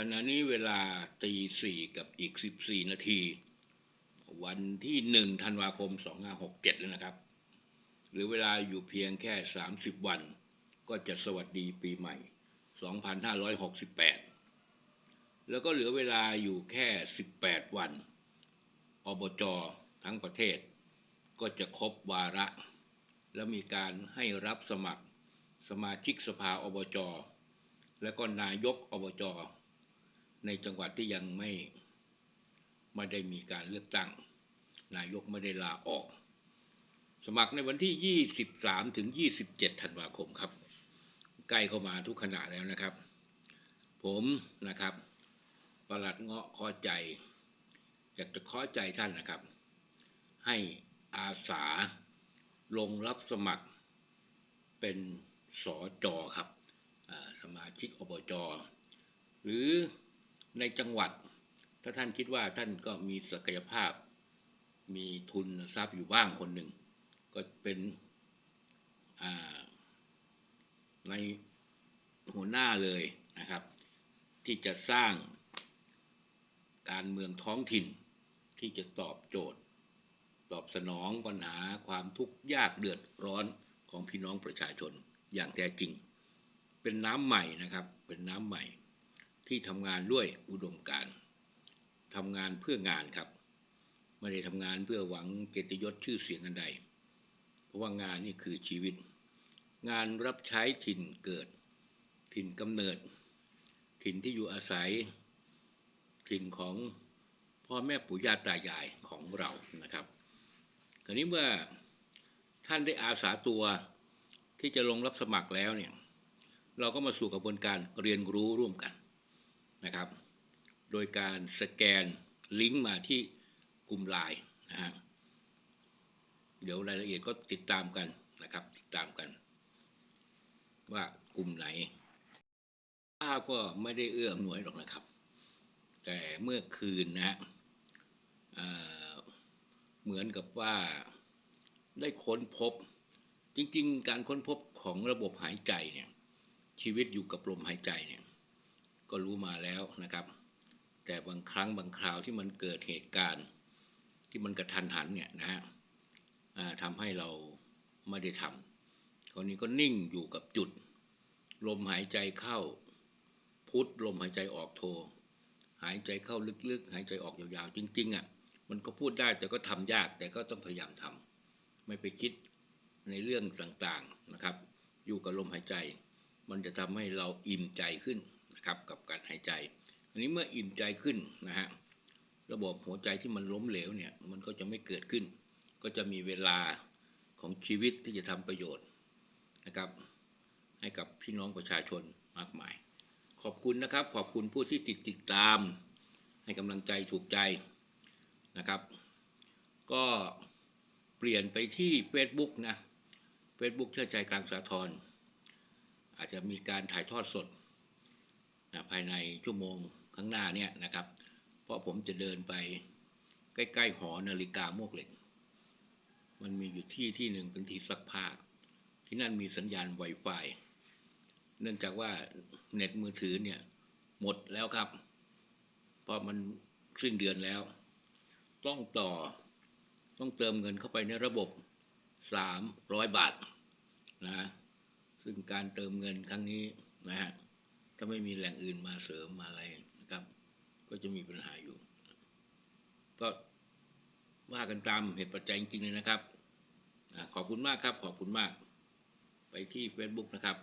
ขณะนี้เวลาตีสี่กับอีกสิบสี่นาที วันที่หนึ่งธันวาคมสองห้าหกเจ็ดแล้วนะครับ หรือเวลาอยู่เพียงแค่สามสิบวัน ก็จะสวัสดีปีใหม่สองพันห้าร้อยหกสิบแปดแล้วก็เหลือเวลาอยู่แค่สิบแปดวันอบจทั้งประเทศ ก็จะครบวาระ แล้วมีการให้รับสมัครสมาชิกสภาอบจและก็นายกอบจ ในจังหวัดที่ยังไม่ไม่ได้มีการเลือกตั้ง นายกไม่ได้ลาออก สมัครในวันที่ 23 ถึง 27 ธันวาคมครับ ใกล้เข้ามาทุกขณะแล้วนะครับ ผมนะครับประหลัดเงาะขอใจอยากจะขอใจท่านนะครับ ให้อาสาลงรับสมัครเป็นสอจอครับสมาชิกอบจหรือ ในจังหวัด ถ้าท่านคิดว่าท่านก็มีศักยภาพ มีทุนทรัพย์อยู่บ้างคนหนึ่ง ก็เป็นในหัวหน้าเลยนะครับ ที่จะสร้างการเมืองท้องถิ่น ที่จะตอบโจทย์ ตอบสนองปัญหาความทุกข์ยากเดือดร้อนของพี่น้องประชาชนอย่างแท้จริง เป็นน้ำใหม่นะครับเป็นน้ำใหม่ ที่ทำงานด้วยอุดมการทำงานเพื่องานครับ ไม่ได้ทำงานเพื่อหวังเกียรติยศชื่อเสียงอันใด เพราะว่างานนี่คือชีวิต งานรับใช้ถิ่นเกิด ถิ่นกำเนิด ถิ่นที่อยู่อาศัย ถิ่นของพ่อแม่ปู่ย่าตายายของเรานะครับคราวนี้เมื่อท่านได้อาสาตัวที่จะลงรับสมัครแล้วเนี่ยเราก็มาสู่กระบวนการเรียนรู้ร่วมกัน นะครับ โดยการสแกนลิงก์มาที่กลุ่มไลน์นะฮะเดี๋ยวรายละเอียดก็ติดตามกันนะครับ ติดตามกัน ว่ากลุ่มไหนภาพก็ไม่ได้เอื้ออำนวยหรอกนะครับ แต่เมื่อคืนนะฮะเเหมือนกับว่าได้ค้นพบ จริง ๆ การค้นพบของระบบหายใจเนี่ยชีวิตอยู่กับลมหายใจเนี่ย ก็รู้มาแล้วนะครับ แต่บางครั้งบางคราวที่มันเกิดเหตุการณ์ที่มันกระทันหันเนี่ยนะฮะทำให้เราไม่ได้ทำคราวนี้ก็นิ่งอยู่กับจุด ลมหายใจเข้าพุทลมหายใจออกโท หายใจเข้าลึกๆ หายใจออกยาวๆ จริงๆอะมันก็พูดได้แต่ก็ทำยากแต่ก็ต้องพยายามทำไม่ไปคิดในเรื่องต่างๆนะครับ อยู่กับลมหายใจ มันจะทำให้เราอิ่มใจขึ้น นะครับกับการหายใจ อันนี้เมื่ออิ่มใจขึ้นนะฮะระบบหัวใจที่มันล้มเหลวเนี่ยมันก็จะไม่เกิดขึ้น ก็จะมีเวลาของชีวิตที่จะทำประโยชน์นะครับ ให้กับพี่น้องประชาชนมากมาย ขอบคุณนะครับ ขอบคุณผู้ที่ติดติดตาม ให้กำลังใจถูกใจนะครับ ก็เปลี่ยนไปที่ Facebook นะ Facebook เชื่อใจกลางสาทรอาจจะมีการถ่ายทอดสด นะภายในชั่วโมงข้างหน้าเนี่ยนะครับ เพราะผมจะเดินไปใกล้ๆหอนาฬิกามวกเหล็ก มันมีอยู่ที่ที่หนึ่งเป็นที่ซักผ้า ที่นั่นมีสัญญาณ Wi-Fi เนื่องจากว่าเน็ตมือถือเนี่ยหมดแล้วครับ เพราะมันสิ้นเดือนแล้ว ต้องต่อต้องเติมเงินเข้าไปในระบบ 300 บาทนะซึ่งการเติมเงินครั้งนี้นะฮะ ถ้าไม่มีแหล่งอื่นมาเสริมมาอะไรนะครับ ก็จะมีปัญหาอยู่ ก็ว่ากันตามเหตุปัจจัยจริงๆเลยนะครับอขอบคุณมากครับ ขอบคุณมาก ไปที่ Facebook นะครับ